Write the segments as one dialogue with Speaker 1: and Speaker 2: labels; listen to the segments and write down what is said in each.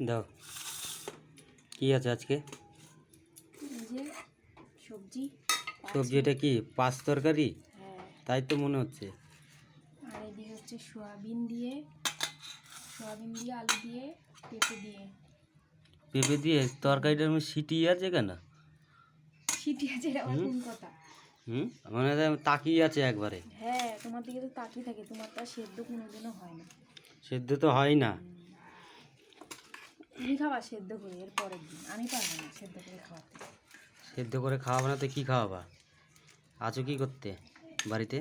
Speaker 1: দাও। কি আছে আজকে?
Speaker 2: সবজি
Speaker 1: সবজি এটা কি? পাঁচ তরকারি?
Speaker 2: হ্যাঁ।
Speaker 1: তাই তো মনে হচ্ছে।
Speaker 2: আর এদিকে হচ্ছে সয়াবিন দিয়ে সয়াবিন দিয়ে আলু দিয়ে পেঁপে দিয়ে।
Speaker 1: পেঁপে দিয়ে? তরকারিটার মধ্যে সিটি আছে কেন?
Speaker 2: সিটি আছে এটা আবার কোন কথা।
Speaker 1: হুম? মানে হয় তাকিয়ে আছে একবারে।
Speaker 2: হ্যাঁ তোমার দিকে তো তাকিয়ে থাকে তোমার তো সেদ্ধ কোনোদিনও হয় না।
Speaker 1: সেদ্ধ তো হয় না।
Speaker 2: সেদ্ধ করে এর পরের দিন। আমি পারব না সেদ্ধ করে খাওয়াতে।
Speaker 1: সেদ্ধ করে খাওয়াবে না তো কী খাওয়াবা? আছো কি করতে বাড়িতে?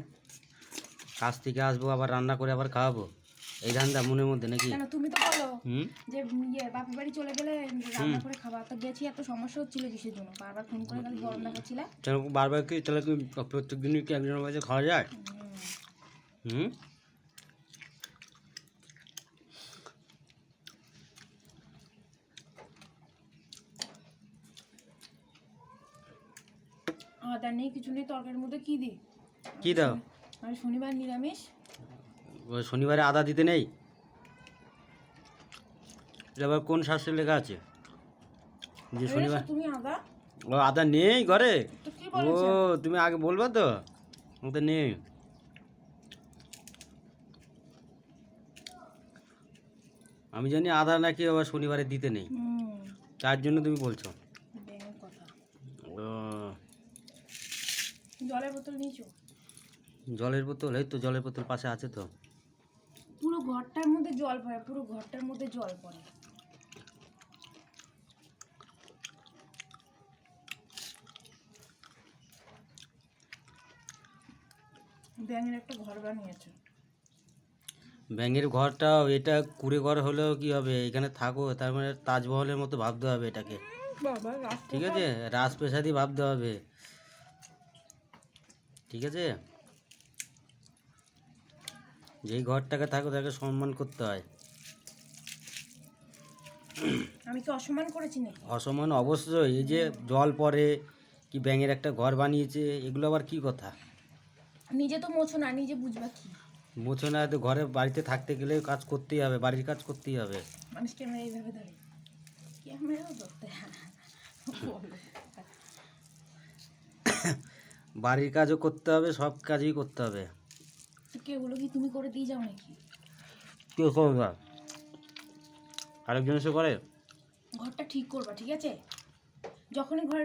Speaker 1: কাজ থেকে আসব আবার রান্না করে আবার খাওয়াবো? এই ধান্দা মনের মধ্যে নাকি?
Speaker 2: কেন তুমি তো বলো যে ইয়ে বাপের বাড়ি চলে গেলে রান্না করে খাবা তো গেছি এত সমস্যা হচ্ছিল কিসের জন্য? বারবার ফোন করে খালি গরম
Speaker 1: বারবার কি তাহলে কি প্রত্যেক দিনই কি একজনের কাছে খাওয়া যায়? হুম?
Speaker 2: আদা নেই কিছু নেই তরকারির মধ্যে কি দিই?
Speaker 1: কি দাও?
Speaker 2: আর শনিবার নিরামিষ।
Speaker 1: শনিবারে আদা দিতে নেই? এটা আবার কোন শাস্ত্রে লেখা আছে? যে শনিবার
Speaker 2: তুমি আদা।
Speaker 1: ও আদা নেই ঘরে? ও তুমি আগে বলবা তো। ওটা নেই। আমি জানি আদা নাকি আবার শনিবারে দিতে নেই। তার জন্য তুমি বলছো
Speaker 2: ব্যাঙের কথা
Speaker 1: ও
Speaker 2: জলের বোতল নিয়েছো?
Speaker 1: জলের বোতল এই তো জলের বোতল পাশে আছে তো।
Speaker 2: পুরো ঘরটার মধ্যে জল পড়ে পুরো ঘরটার মধ্যে জল পড়ে। ব্যাঙের একটা ঘর বানিয়েছে।
Speaker 1: ব্যাঙের ঘরটা এটা কুড়ে ঘর হলেও কি হবে? এখানে থাকো তার মানে তাজমহলের মতো ভাবতে হবে এটাকে। ঠিক আছে? রাজপ্রাসাদই ভাবতে হবে। ঠিক আছে? যেই ঘরটাকে থাকো তাকে সম্মান করতে হয়।
Speaker 2: আমি কি অসম্মান করেছি নাকি?
Speaker 1: অসম্মান অবশ্যই। এই যে জল পড়ে কি ব্যাঙের একটা ঘর বানিয়েছে এগুলো আবার কি কথা?
Speaker 2: নিজে তো মোছো না নিজে বুঝবা কি?
Speaker 1: মুছো না তো ঘরে বাড়িতে থাকতে গেলে কাজ করতেই হবে বাড়ির কাজ করতেই হবে।
Speaker 2: মানুষকে আমরা এইভাবে ধরি। ধরতে বলো।
Speaker 1: বাড়ির কাজও করতে হবে সব কাজই করতে হবে।
Speaker 2: তো কেউগুলো কি তুমি করে দিয়ে যাও নাকি?
Speaker 1: কেউ করবে আরেকজন এসে করে?
Speaker 2: ঘরটা ঠিক করবা ঠিক আছে? যখনই ঘরে